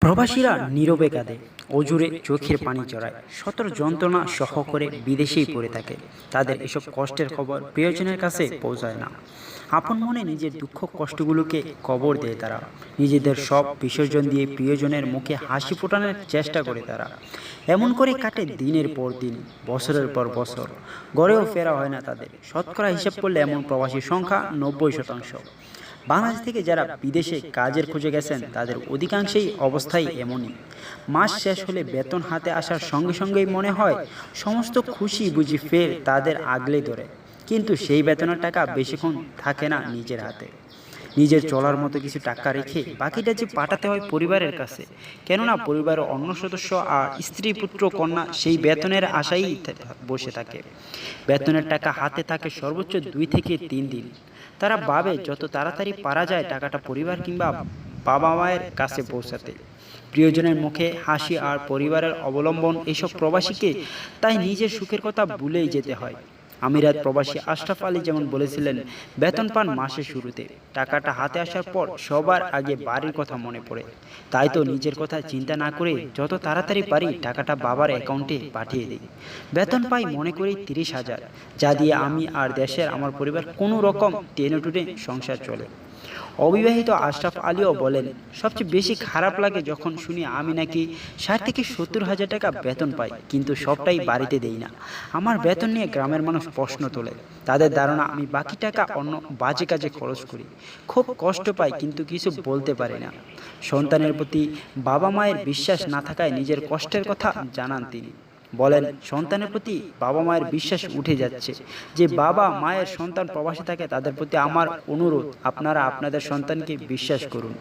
প্রবাসীরা নীরবে কাঁদে। অজুরে চোখের পানি চড়ায়। শতর যন্ত্রণা সহ করে বিদেশেই পড়ে থাকে। তাদের এসব কষ্টের খবর প্রিয়জনের কাছে পৌঁছায় না। আপন মনে নিজের দুঃখ কষ্টগুলোকে কবর দেয় তারা। নিজেদের সব বিসর্জন দিয়ে প্রিয়জনের মুখে হাসি ফোটানোর চেষ্টা করে তারা। এমন করে কাটে দিনের পর দিন, বছরের পর বছর। গড়েও ফেরা হয় না তাদের। শতকরা হিসাব করলে এমন প্রবাসীর সংখ্যা নব্বই শতাংশ। বাংলাদেশ থেকে যারা বিদেশে কাজের খুঁজে গেছেন, তাদের অধিকাংশেই অবস্থাই এমনই। মাস শেষ হলে বেতন হাতে আসার সঙ্গে সঙ্গেই মনে হয়, সমস্ত খুশি বুঝি ফের তাদের আগলে ধরে। কিন্তু সেই বেতনের টাকা বেশিক্ষণ থাকে না নিজের হাতে। নিজের চলার মতো কিছু টাকা রেখে বাকিটা যে পাঠাতে হয় পরিবারের কাছে। কেননা পরিবারের অন্য সদস্য আর স্ত্রী, পুত্র, কন্যা সেই বেতনের আশাই বসে থাকে। বেতনের টাকা হাতে থাকে সর্বোচ্চ দুই থেকে তিন দিন। তারা ভাবে যত তাড়াতাড়ি পারা যায় টাকাটা পরিবার কিংবা বাবা মায়ের কাছে পৌঁছাতে। প্রিয়জনের মুখে হাসি আর পরিবারের অবলম্বন এসব প্রবাসীকে তাই নিজের সুখের কথা ভুলেই যেতে হয়। আমিরাত প্রবাসী আশরাফ আলী যেমন বলেছিলেন, বেতন পান মাসের শুরুতে। টাকাটা হাতে আসার পর সবার আগে বাড়ির কথা মনে পড়ে। তাই তো নিজের কথা চিন্তা না করে যত তাড়াতাড়ি পারি টাকাটা বাবার অ্যাকাউন্টে পাঠিয়ে দিই। বেতন পাই মনে করি তিরিশ হাজার। যা দিয়ে আমি আর দেশের আমার পরিবার কোনো রকম টেনে টুটে সংসার চলে। অবিবাহিত আশরাফ আলীও বলেন, সবচেয়ে বেশি খারাপ লাগে যখন শুনি আমি নাকি ষাট থেকে সত্তর হাজার টাকা বেতন পাই, কিন্তু সবটাই বাড়িতে দেই না। আমার বেতন নিয়ে গ্রামের মানুষ প্রশ্ন তোলে, তাদের ধারণা আমি বাকি টাকা অন্য বাজে কাজে খরচ করি। খুব কষ্ট পাই, কিন্তু কিছু বলতে পারি না। সন্তানের প্রতি বাবা মায়ের বিশ্বাস না থাকায় নিজের কষ্টের কথা জানান তিনি। বলেন, সন্তানের প্রতি বাবা মায়ের বিশ্বাস উঠে যাচ্ছে যে বাবা মায়ের সন্তান প্রবাসে থাকে, তাদের প্রতি আমার অনুরোধ, আপনারা আপনাদের সন্তানকে বিশ্বাস করুন।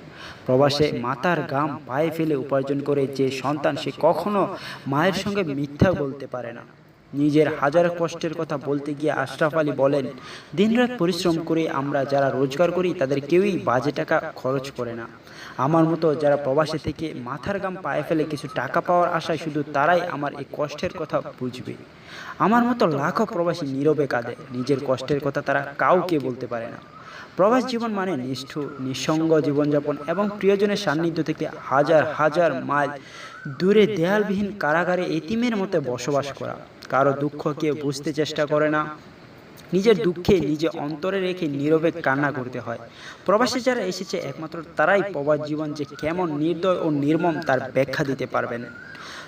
প্রবাসে মাতার গাম পায়ে ফেলে উপার্জন করে যে সন্তান, সে কখনো মায়ের সঙ্গে মিথ্যা বলতে পারে না। নিজের হাজার কষ্টের কথা বলতে গিয়ে আশরাফ আলী বলেন দিনরাত পরিশ্রম করে আমরা যারা রোজগার করি তাদের কেউই বাজে টাকা খরচ করে না। আমার মতো যারা প্রবাসে থেকে মাথার গাম পায়ে ফেলে কিছু টাকা পাওয়ার আশায় শুধু তারাই আমার এই কষ্টের কথা বুঝবে। আমার মতো লাখো প্রবাসী নীরবে কাঁদে নিজের কষ্টের কথা তারা কাউকে বলতে পারে না। প্রবাস জীবন মানে নিষ্ঠুর নিঃসঙ্গ জীবনযাপন এবং প্রিয়জনের সান্নিধ্য থেকে হাজার হাজার মাইল দূরে দেয়ালবিহীন কারাগারে এতিমের মতো বসবাস করা কারও দুঃখ কেউ বুঝতে চেষ্টা করে না। নিজের দুঃখে নিজে অন্তরে রেখে নীরবে কান্না করতে হয়। প্রবাসে যারা এসেছে একমাত্র তারাই প্রবাস জীবন যে কেমন নির্দয় ও নির্মম তার ব্যাখ্যা দিতে পারবেন।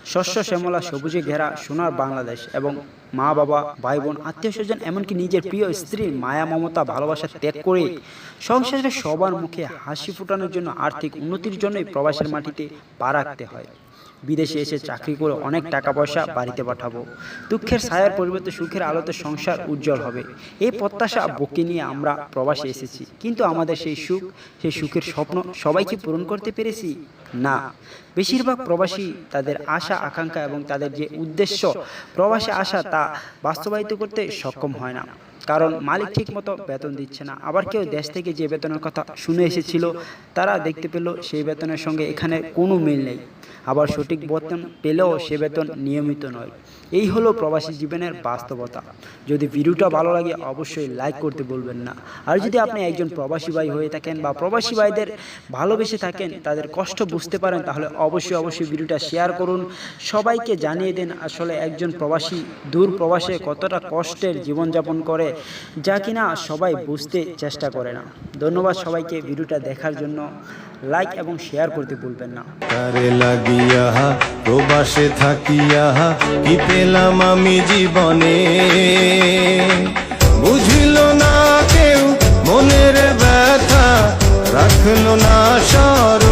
শস্য, শ্যামলা, সবুজে ঘেরা সোনার বাংলাদেশ এবং মা, বাবা ভাই বোন আত্মীয় স্বজন এমনকি নিজের প্রিয় স্ত্রীর মায়া, মমতা, ভালোবাসা ত্যাগ করে সংসারে সবার মুখে হাসি ফোটানোর জন্য আর্থিক উন্নতির জন্যই প্রবাসের মাটিতে পা রাখতে হয়। বিদেশে এসে চাকরি করে অনেক টাকা পয়সা বাড়িতে পাঠাবো। দুঃখের ছায়ার পরিবর্তে সুখের আলোতে সংসার উজ্জ্বল হবে। এই প্রত্যাশা বুকে নিয়ে আমরা প্রবাসে এসেছি। কিন্তু আমাদের সেই সুখ, সেই সুখের স্বপ্ন সবাইকে পূরণ করতে পেরেছি? না। বেশিরভাগ প্রবাসী তাদের আশা, আকাঙ্ক্ষা এবং তাদের যে উদ্দেশ্য প্রবাসে আসা তা বাস্তবায়িত করতে সক্ষম হয় না। কারণ মালিক ঠিক মতো বেতন দিচ্ছে না। আবার কেউ দেশ থেকে যে বেতনের কথা শুনে এসেছিল, তারা দেখতে পেল সেই বেতনের সঙ্গে এখানে কোনো মিল নেই। আবার সঠিক বেতন পেলেও সে বেতন নিয়মিত নয়। এই হলো প্রবাসী জীবনের বাস্তবতা। যদি ভিডিওটা ভালো লাগে, অবশ্যই লাইক করতে বলবেন না। আর যদি আপনি একজন প্রবাসী ভাই হয়ে থাকেন বা প্রবাসী ভাইদের ভালোবেসে থাকেন, তাদের কষ্ট বুঝতে পারেন, তাহলে অবশ্যই অবশ্যই ভিডিওটা শেয়ার করুন। সবাইকে জানিয়ে দেন আসলে একজন প্রবাসী দূর প্রবাসে কতটা কষ্টের জীবনযাপন করে যা কিনা সবাই বুঝতে চেষ্টা করে না। ধন্যবাদ সবাইকে ভিডিওটা দেখার জন্য। লাইক এবং শেয়ার করতে ভুলবেন না। তারে প্রবাসে কি পেলাম আমি জীবনে? বুঝিল না কেউ মনের ব্যথা, রাখল না সর